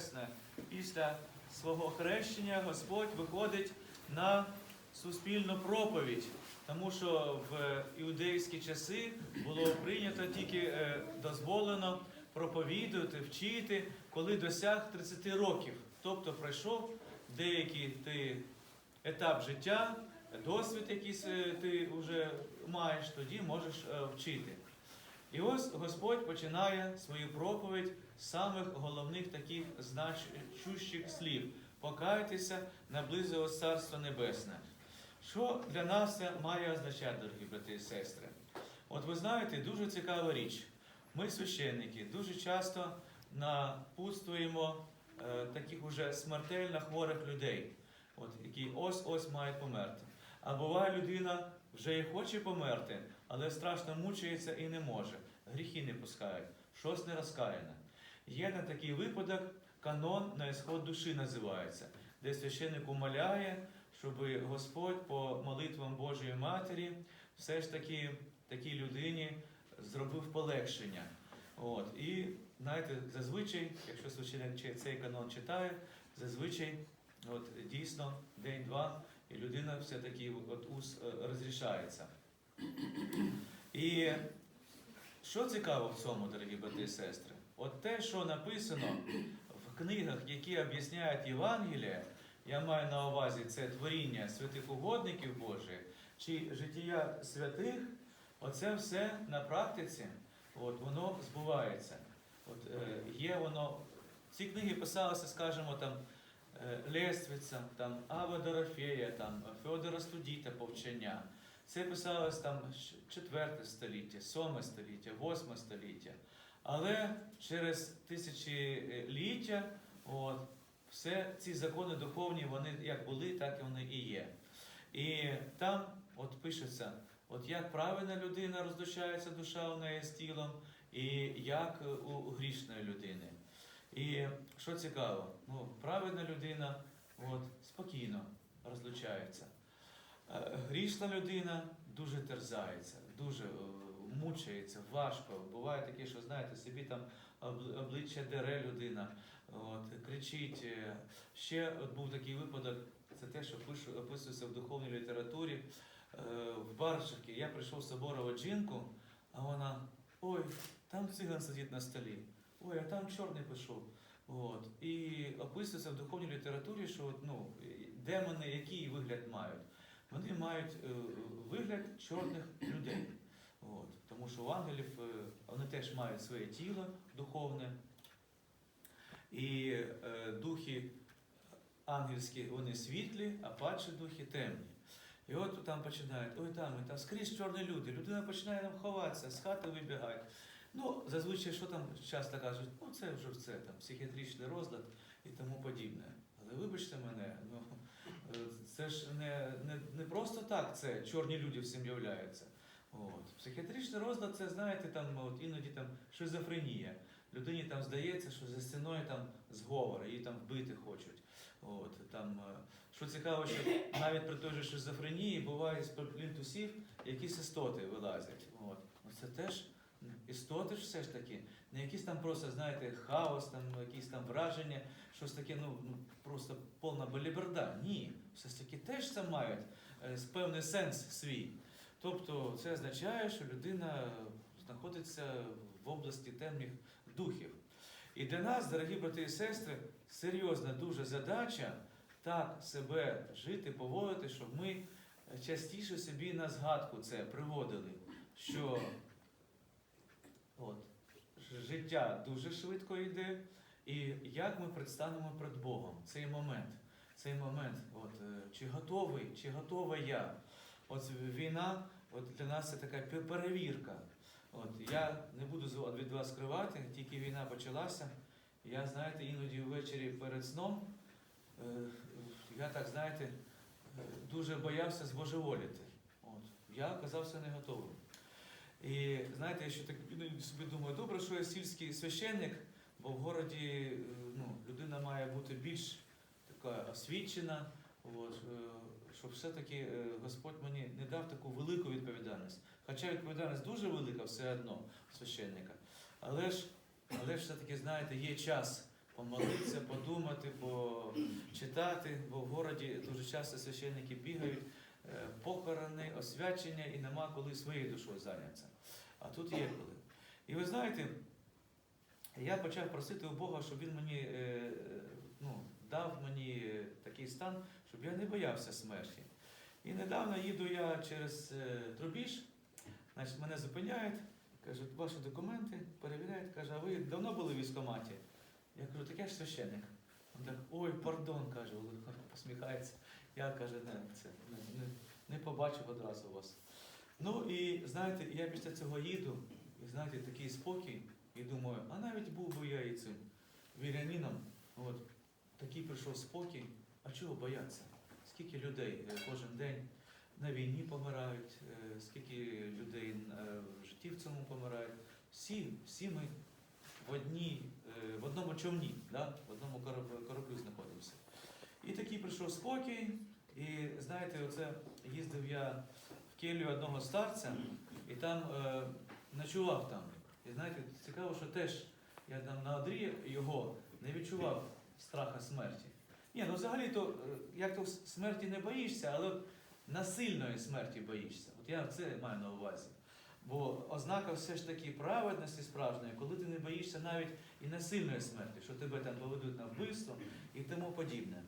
Небесне, після свого хрещення Господь виходить на суспільну проповідь, тому що в іудейські часи було прийнято тільки е, дозволено проповідувати, вчити, коли досяг 30 років. Тобто пройшов деякий ти етап життя, досвід якийсь е, ти вже маєш, тоді можеш е, вчити. Ось Господь починає свою проповідь з самих головних таких значущих слів. Покайтеся, наблизилось Царство Небесне. Що для нас це має означати, дорогі брати і сестри? От ви знаєте, дуже цікава річ. Ми, священники, дуже часто напутствуємо е, таких уже смертельно хворих людей, от, які ось-ось мають померти. А буває людина вже і хоче померти, але страшно мучається і не може. Гріхи не пускають, щось не розкаяне. Є на такий випадок канон на ісход душі називається, де священник умоляє, щоб Господь по молитвам Божої Матері все ж таки такій людині зробив полегшення. От. І знаєте, зазвичай, якщо священник цей канон читає, зазвичай от, дійсно день-два, і людина все-таки от ус е, розрішається. І що цікаво в цьому, дорогі брати і сестри? От те, що написано в книгах, які об'ясняють Євангелія, я маю на увазі це творіння святих угодників Божих чи життя святих, оце все на практиці, от, воно збувається. От, е, є воно, ці книги писалися, скажімо, там, е, Лествиця, там, Ава Дорофея, там, Феодора Студіта повчення. Це писалось там 4 століття, 7 століття, 8 століття. Але через тисячоліття от, все ці закони духовні, вони як були, так і вони і є. І там от пишеться, от як правильна людина розлучається душа у неї з тілом, і як у грішної людини. І що цікаво, ну, праведна людина от, спокійно розлучається. Е, Грішна людина дуже терзається, дуже е, мучається, важко. Буває таке, що знаєте, собі там обличчя дере людина, от, кричить. Е, Ще був такий випадок, це те, що описується в духовній літературі. В Баршакі я прийшов з соборова жінку, а вона ой, там циган сидить на столі, ой, а там чорний пішов. От. І описується в духовній літературі, що ну, демони який вигляд мають вони мають е, вигляд чорних людей. От. Тому що у ангелів е, вони теж мають своє тіло духовне, і е, духи ангельські вони світлі, а падші духи темні. І от там починають, ой там, і там скрізь чорні люди, людина починає там ховатися, з хати вибігають. Ну, зазвичай, що там часто кажуть, ну це вже все там, психіатричний розлад і тому подібне. Але вибачте мене, ну це ж не, не, не просто так це чорні люди всім являються. От. Психіатричний розлад це, знаєте, там от іноді там шизофренія. Людині там здається, що за стіною там зговор, її там вбити хочуть. От, там, е, що цікаво, що навіть при той же шизофренії буває з плінтусів якісь істоти вилазять. От. Це теж істоти ж все ж таки, не якісь там просто, знаєте, хаос, там, якісь там враження, щось таке, ну, ну просто повна беліберда. Ні, все ж таки теж це мають е, певний сенс свій. Тобто це означає, що людина знаходиться в області темних духів. І для нас, дорогі брати і сестри, серйозна дуже задача так себе жити, поводити, щоб ми частіше собі на згадку це приводили, що от, життя дуже швидко йде, і як ми предстанемо перед Богом цей момент, цей момент, от, е, чи готовий, чи готова я. От війна от для нас це така перевірка. От, я не буду від вас скривати, тільки війна почалася. Я, знаєте, іноді ввечері перед сном, е, я так, знаєте, е, дуже боявся збожеволіти. От, я оказався не готовим. І знаєте, я ще так собі думаю, добре, що я сільський священник, бо в городі е, ну, людина має бути більш така освічена, от, е, щоб все-таки е, Господь мені не дав таку велику відповідальність. Хоча відповідальність дуже велика все одно священника. Але ж, але ж все-таки, знаєте, є час, помолитися, подумати, почитати, бо в городі дуже часто священники бігають, похорони, освячення і нема коли своєю душою зайнятися. А тут є коли. І ви знаєте, я почав просити у Бога, щоб він мені е, е, ну, дав мені е, такий стан, щоб я не боявся смерті. І недавно їду я через е, Трубіж, значить, мене зупиняють, кажуть, ваші документи перевіряють, каже, а ви давно були в військкоматі? Я кажу, так я ж священник. Він так, ой, пардон, каже, посміхається. Я каже, не, це не, не, не побачив одразу вас. Ну і знаєте, я після цього їду, і знаєте, такий спокій, і думаю, а навіть був би я і цим вірянином, от, такий прийшов спокій, а чого боятися? Скільки людей е, кожен день на війні помирають, е, скільки людей е, в житті в цьому помирають. Всі, всі ми в, одній, в одному човні, да? в одному кораб- кораблю знаходимося. Прийшов спокій, і знаєте, оце їздив я в келью одного старця, і там е, ночував там. І знаєте, цікаво, що теж я там на одрі його не відчував страха смерті. Ні, ну взагалі то е, як то смерті не боїшся, але насильної смерті боїшся. От я це маю на увазі. Бо ознака все ж таки праведності справжньої, коли ти не боїшся навіть і насильної смерті, що тебе там поведуть на вбивство і тому подібне.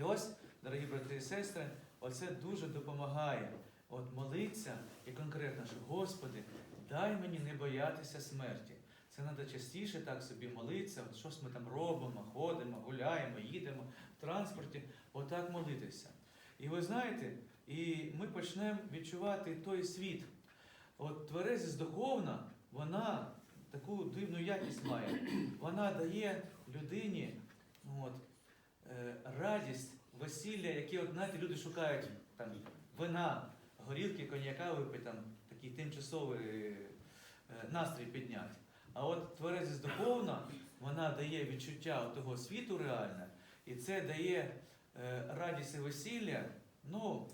І ось, дорогі брати і сестри, оце дуже допомагає. От молитися і конкретно, що Господи, дай мені не боятися смерті. Це треба частіше так собі молитися, от щось ми там робимо, ходимо, гуляємо, їдемо в транспорті, отак молитися. І ви знаєте, і ми почнемо відчувати той світ. От тверезість духовна, вона таку дивну якість має. Вона дає людині от, радість, весілля, які знаєте, люди шукають там, вина, горілки, коньяка випити, там, такий тимчасовий е, настрій підняти. А от тверезість духовна, вона дає відчуття того світу реальне, і це дає е, радість і весілля, ну,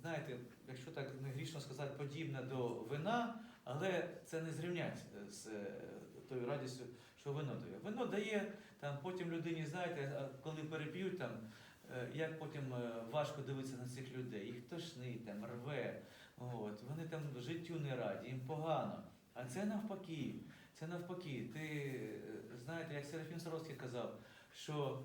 знаєте, якщо так не грішно сказати, подібне до вина, але це не зрівнять з е, тою радістю, що вино дає. Вино дає там потім людині, знаєте, коли переп'ють там, е, як потім е, важко дивитися на цих людей, їх тошнить, там, рве, от, вони там життю не раді, їм погано. А це навпаки, це навпаки. Ти е, знаєте, як Серафім Саровський казав, що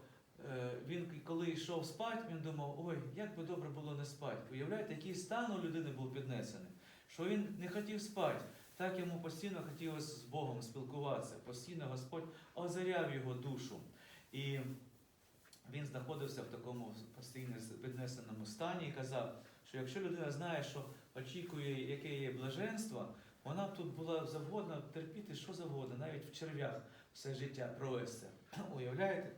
він коли йшов спати, він думав, ой, як би добре було не спати. Уявляєте, який стан у людини був піднесений, що він не хотів спати. Так йому постійно хотілося з Богом спілкуватися. Постійно Господь озаряв його душу. І він знаходився в такому постійно піднесеному стані і казав, що якщо людина знає, що очікує, яке є блаженство, вона б тут була завгодна терпіти що завгодно, навіть в черв'ях все життя провести. Уявляєте?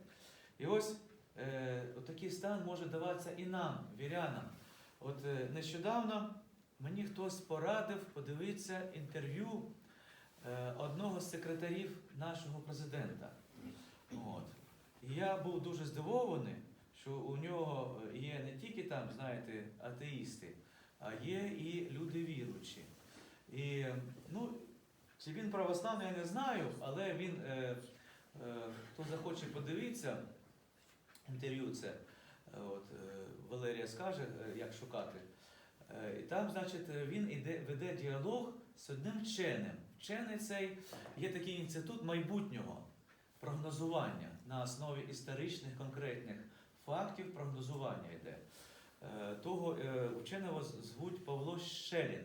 І ось е, такий стан може даватися і нам, вірянам. От е, нещодавно мені хтось порадив подивитися інтерв'ю е, одного з секретарів нашого президента. От. Я був дуже здивований, що у нього є не тільки там, знаєте, атеїсти, а є і люди віруючі. І ну, чи він православний, я не знаю, але він, е, е, хто захоче подивитися інтерв'ю, це е, от, е, Валерія скаже, е, як шукати. Е, І там, значить, е, він іде, веде діалог з одним вченим. Вчений цей є такий інститут майбутнього прогнозування на основі історичних конкретних фактів прогнозування йде. Е, Того е, вченого звуть Павло Щелін.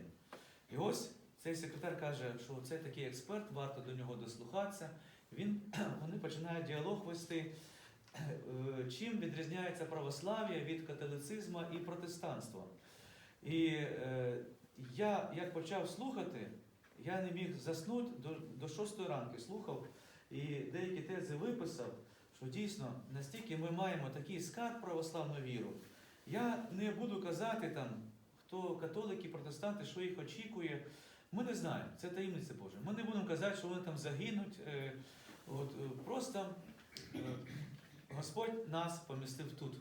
І ось цей секретар каже, що це такий експерт, варто до нього дослухатися. Він, вони починають діалог вести. Е, Чим відрізняється православ'я від католицизму і протестанства? І е, я, як почав слухати, я не міг заснути до, до 6 ранку, слухав і деякі тези виписав, що дійсно настільки ми маємо такий скарб православну віру. Я не буду казати там, хто католики, протестанти, що їх очікує. Ми не знаємо, це таємниця Божа. Ми не будемо казати, що вони там загинуть. Е, От, е, просто е, Господь нас помістив тут,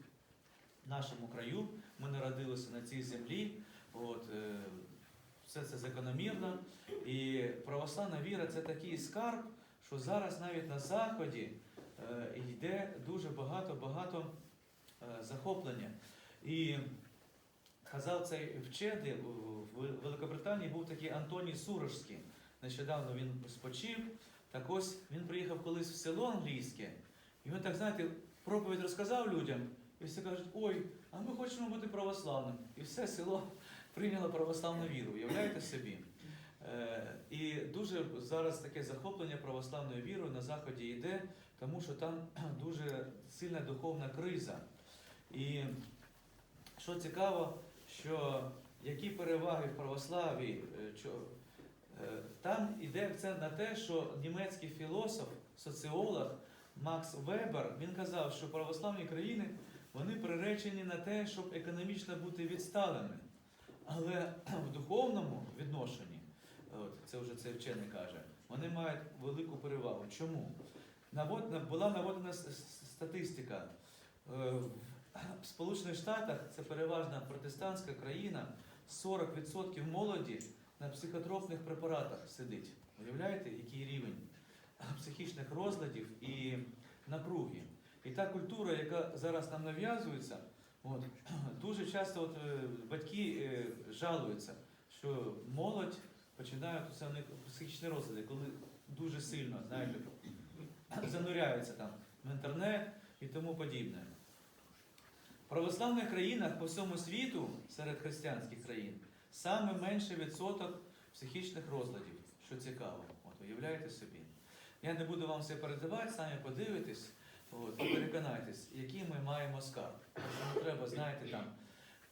в нашому краю. Ми народилися на цій землі. От, е, все це закономірно. І православна віра це такий скарб, що зараз навіть на Заході е, йде дуже багато-багато е, захоплення. І казав цей вчений в Великобританії був такий Антоній Сурожський. Нещодавно він спочив. Так ось він приїхав колись в село англійське, і він так, знаєте, проповідь розказав людям, і всі кажуть, ой, а ми хочемо бути православним. І все село прийняло православну віру. Уявляєте собі? Е, І дуже зараз таке захоплення православною вірою на Заході йде, тому що там дуже сильна духовна криза. І що цікаво, що які переваги в православі, е, е, там йде акцент на те, що німецький філософ, соціолог Макс Вебер, він казав, що православні країни вони приречені на те, щоб економічно бути відсталими. Але в духовному відношенні, от, це вже цей вчений каже, вони мають велику перевагу. Чому? Навод- була наводена статистика. Е, В Сполучених Штатах це переважна протестантська країна, 40% молоді на психотропних препаратах сидить. Уявляєте, який рівень психічних розладів і напруги. І та культура, яка зараз нам нав'язується, от, дуже часто от, е, батьки е, жалуються, що молодь починає це психічні розлади, коли дуже сильно, знаєте, зануряються там в інтернет і тому подібне. В православних країнах по всьому світу, серед християнських країн, саме менший відсоток психічних розладів, що цікаво. От уявляєте собі. Я не буду вам все передавати, самі подивитесь, от, і переконайтесь, який ми маємо скарб. Треба, знаєте, там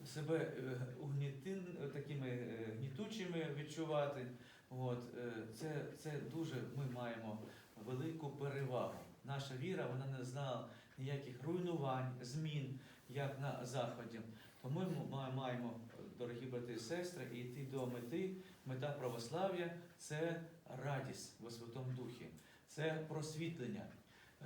себе е, угнітин, такими е, гнітучими відчувати. От, е, це, це дуже ми маємо велику перевагу. Наша віра вона не знала ніяких руйнувань, змін, як на Заході. Тому ми маємо, дорогі брати і сестри, йти до мети. Мета православ'я це радість во Святому Духі, це просвітлення.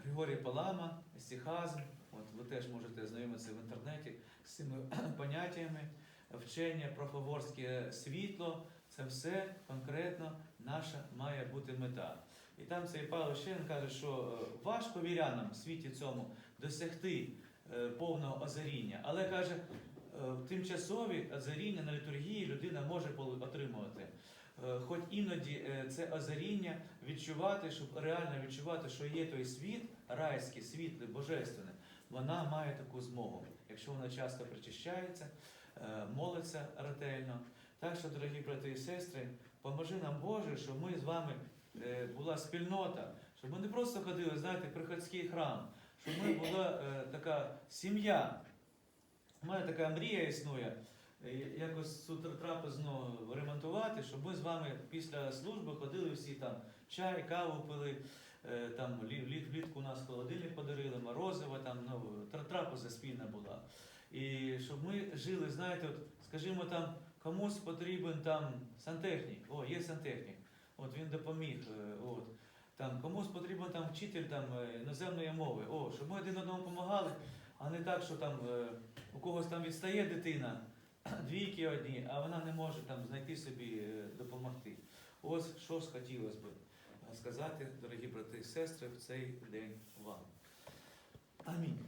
Григорій Палама, стихазм, от ви теж можете знайомитися в інтернеті з цими поняттями, вчення про фаворське світло, це все конкретно наша має бути мета. І там цей Павло ще каже, що е, важко вірянам в світі цьому досягти е, повного озаріння, але каже, е, тимчасові озаріння на літургії людина може отримувати. Е, Хоч іноді е, це озаріння відчувати, щоб реально відчувати, що є той світ, райський, світлий, божественний, вона має таку змогу, якщо вона часто причащається, е, молиться ретельно. Так що, дорогі брати і сестри, поможи нам Боже, щоб ми з вами була спільнота, щоб ми не просто ходили, знаєте, приходський храм, щоб ми була така сім'я. У мене така мрія існує. Е, Якось трапезну ремонтувати, щоб ми з вами після служби ходили всі там чай, каву пили. е, Там лі- лі- влітку у нас холодильник подарили, морозиво, там ну, трапеза спільна була. І щоб ми жили, знаєте, от, скажімо, там комусь потрібен там сантехнік. О, є сантехнік. От він допоміг. е, От. Там комусь потрібен там вчитель там іноземної мови. О, щоб ми один одному допомагали, а не так, що там у когось там відстає дитина, двійки одні, а вона не може там знайти собі е, допомогти. Ось що хотілося б сказати, дорогі брати і сестри, в цей день вам. Амінь.